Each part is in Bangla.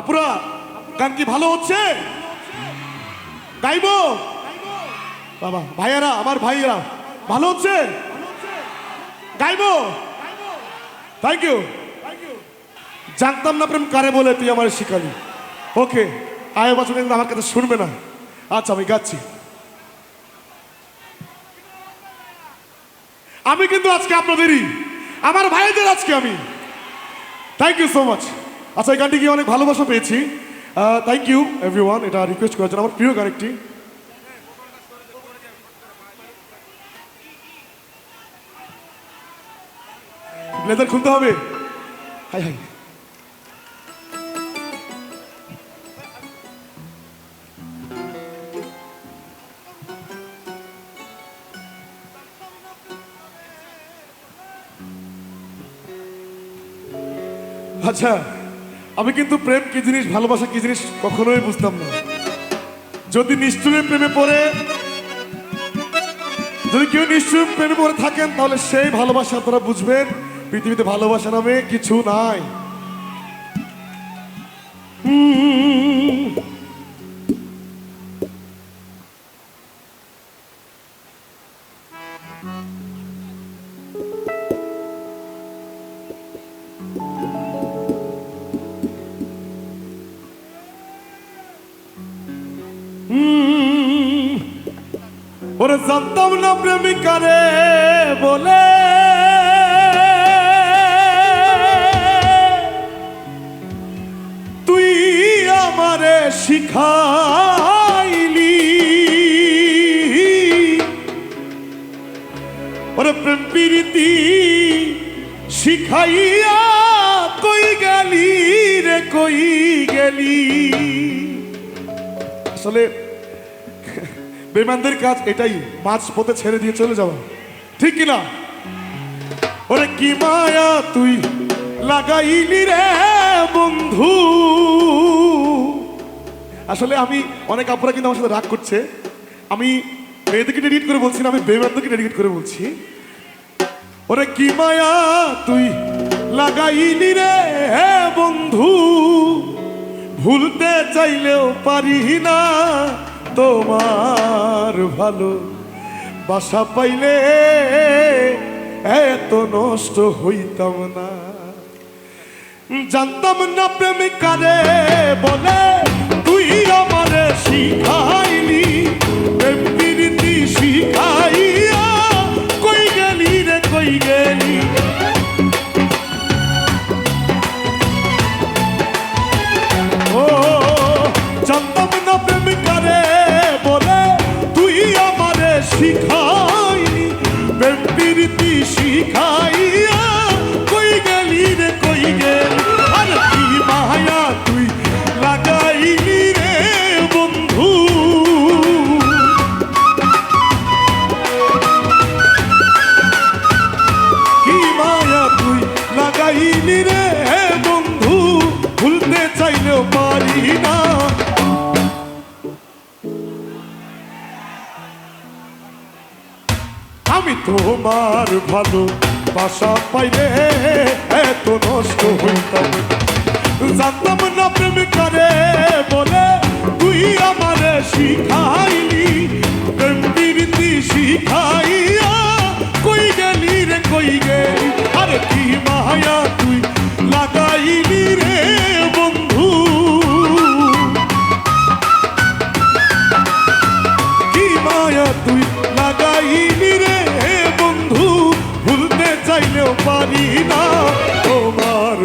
আপুরা, গান কি ভালো হচ্ছে? গাইবো? বাবা, ভাইয়ারা, আমার ভাইয়েরা, ভালো হচ্ছে? গাইবো? থ্যাংক ইউ জানতাম না প্রেম কারে বলে তুই আমার শিখালি ওকে, আয় বছর কিন্তু আমার কথা শুনবে না। আচ্ছা আমি গাচ্ছি। আমি কিন্তু আজকে আপনাদেরই, আমার ভাইদের আজকে আমি। থ্যাংক ইউ সো মাচ আচ্ছা এই গানটি কি অনেক ভালোবাসা পেয়েছি। থ্যাংক ইউ এভরিওয়ান এটা রিকোয়েস্ট করার জন্য। আমার প্রিয় গান একটি খুলতে হবে। Hi hi. আচ্ছা। আমি কিন্তু প্রেম কি জিনিস, ভালোবাসা কি জিনিস কখনোই বুঝতাম না যদি নিশ্চয়ই প্রেমে পড়ে, যদি কেউ নিশ্চয় প্রেমে পড়ে থাকেন, তাহলে সেই ভালোবাসা আপনারা বুঝবেন, পৃথিবীতে ভালোবাসা নামে কিছু নাই হুম। ওরে জানতাম না প্রেমিকারে বলে। তুই আমারে শিখাইলি। ওরে প্রেম প্রীতি শিখাইয়া কই গেলি রে, কই গেলি? আসলে বেমানদের কাজ এটাই মাছ পথে ছেড়ে দিয়ে চলে যাওয়া। ঠিক কিনা? ওরে কি মায়া তুই লাগাইলি রে বন্ধু। আসলে আমি অনেক আপুরা কিন্তু আমার সাথে রাগ করছে। আমি মেয়েদেরকে ডেডিকেট করে বলছি না, আমি বেমানদেরকে ডেডিকেট করে বলছি। ওরে কি মায়া তুই লাগাইলি রে বন্ধু। ভুলতে চাইলেও পারি না। তোমার ভালো বাসা পাইলে এত নষ্ট হইতাম না। জানতাম না প্রেমিকারে বলে, তুই আমারে শিখাইলি শিখাইনি প্রেম প্রীতি শিখাইয়া তোমার ভালো বাসা পাইলে এত নষ্ট হইতাম। জানতাম না প্রেমিকারে বলে, তুই আমারে শিখাইলি, প্রেম প্রীতি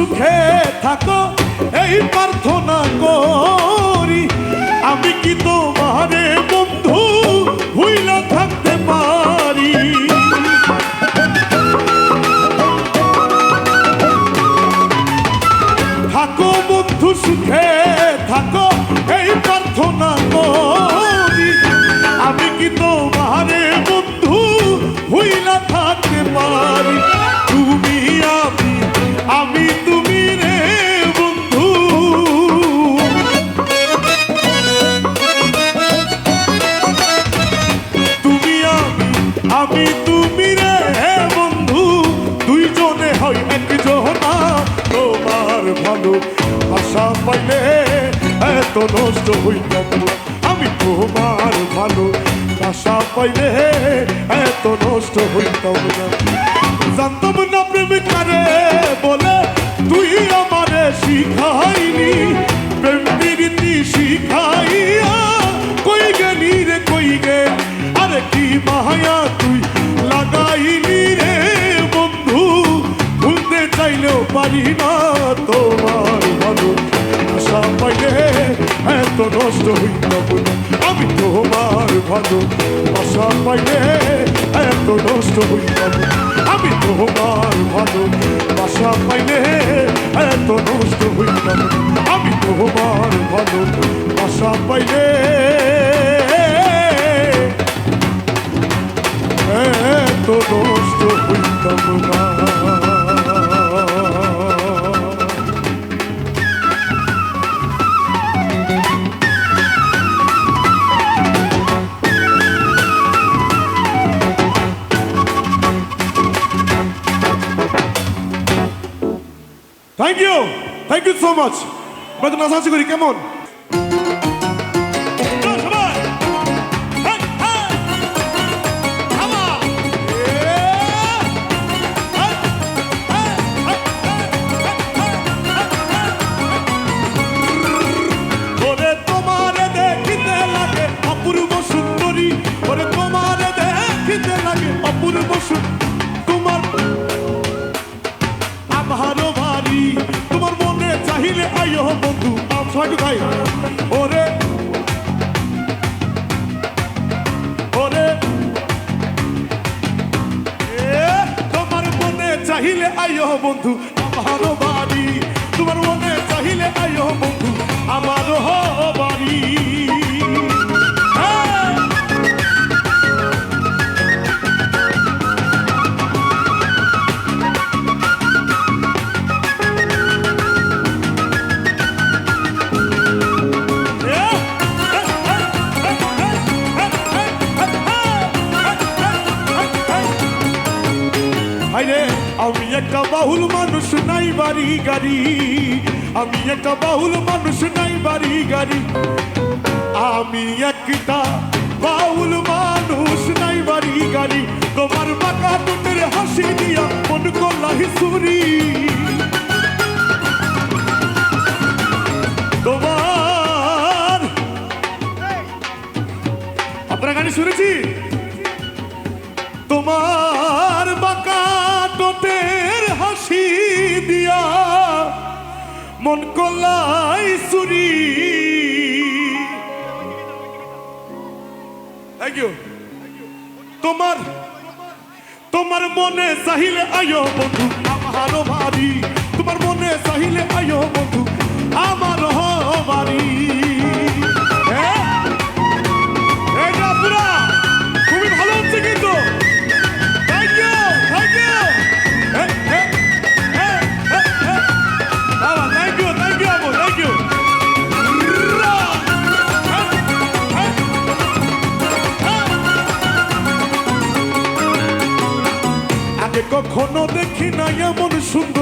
সুখে থাকো এই প্রার্থনা করি। আমি কি তোমারে আশা পাইলে এত নষ্ট হইতাম আমি তোমার ভালো আশা পাইলে এত নষ্ট হইতাম না। জানতাম না প্রেম করে বলে, তুই আমারে শিখাইনি প্রেম প্রীতি শিখাইয়া কই গেলি রে, কই গে? আরে কি মায়া তুই লাগাইলি রে, বন্ধু, ভুলতে চাইলেও পারি না। এত নষ্ট হইল আমি তোমার ভালো আশা পাইলে এত নষ্ট হইল আমি তোমার ভালো আশা পাইলে এত নষ্ট হইল আমি তোমার ভালো thank you thank you so much আমরা তো নাচানাচি করি কেমন তোমার মনে চাহিলে আইও বন্ধু আমার বাড়ি তোমার মনে চাহিলে আইও বন্ধু আমারও বাড়ি আমি একটা বাহুল মানুষ, নাই বাড়ি গাড়ি। আমি একটা বাহুল মানুষ, নাই বাড়ি গাড়ি। আমি একটা বাউল মানুষ, নাই বাড়ি গাড়ি। তোমার বাঁকা টুটের হাসি দিয়া মন করলা হিসুরি। তোমার আপনার গাড়ি শুনেছি? মন কলাই সুরি। তোমার তোমার মনে চাহিলে আয়ো বন্ধু, আমারও ভারী তোমার মনে চাহিলে আয়ো বন্ধু, আমারও বাড়ি।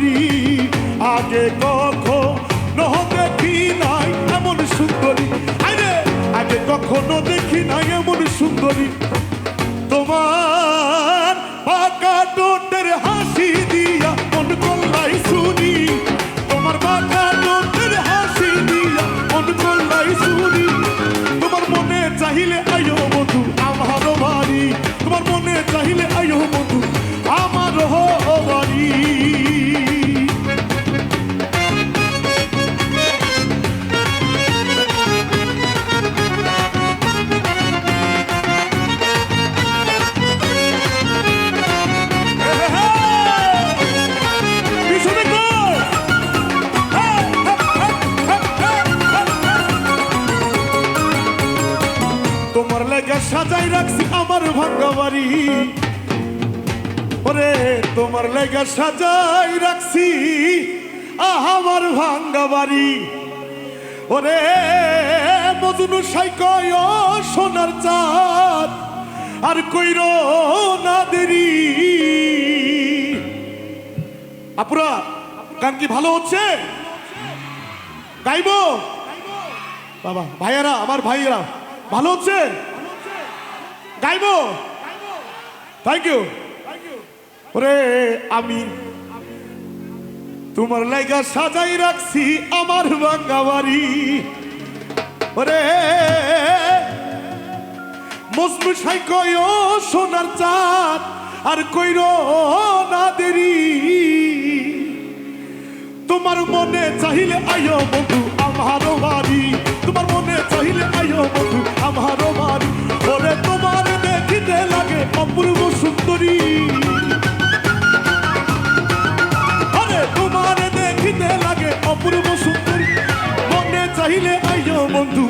সুন্দরী আগে কখনো দেখি নাই এমন সুন্দরী। আরে, আগে কখনো দেখি নাই এমন সুন্দরী। তোমার পাকা টোটের বাড়ি। ওরে, তোমার লেগা সাজাই রাখছি। আমার ভাঙ্গা বাড়ি। ওরে, মজনু সাইকয় সোনার চাঁদ, আর কইর না দেরি। আপুরা, গান কি ভালো হচ্ছে? গাইবো? বাবা, ভাইয়েরা, আমার ভাইয়েরা, ভালো হচ্ছে? গাইবো? থ্যাংক ইউ ওরে আমি, তোমার লাইগা সাজাই রাখছি আমার ভাঙ্গা বাড়ি। ওরে, মজনু সাইকয় ও সোনার চাঁদ আর কইর না দেরি। তোমার মনে চাহিলে আয়ো বন্ধু আমারও বাড়ি। তোমার মনে চাহিলে আয়ো বন্ধু আমারও বাড়ি। ওরে তোমার দেখিতে লাগে অপূর্ব সুন্দরী? আরে তোমার দেখিতে লাগে অপূর্ব সুন্দরী। মনে চাইলে আইয় বন্ধু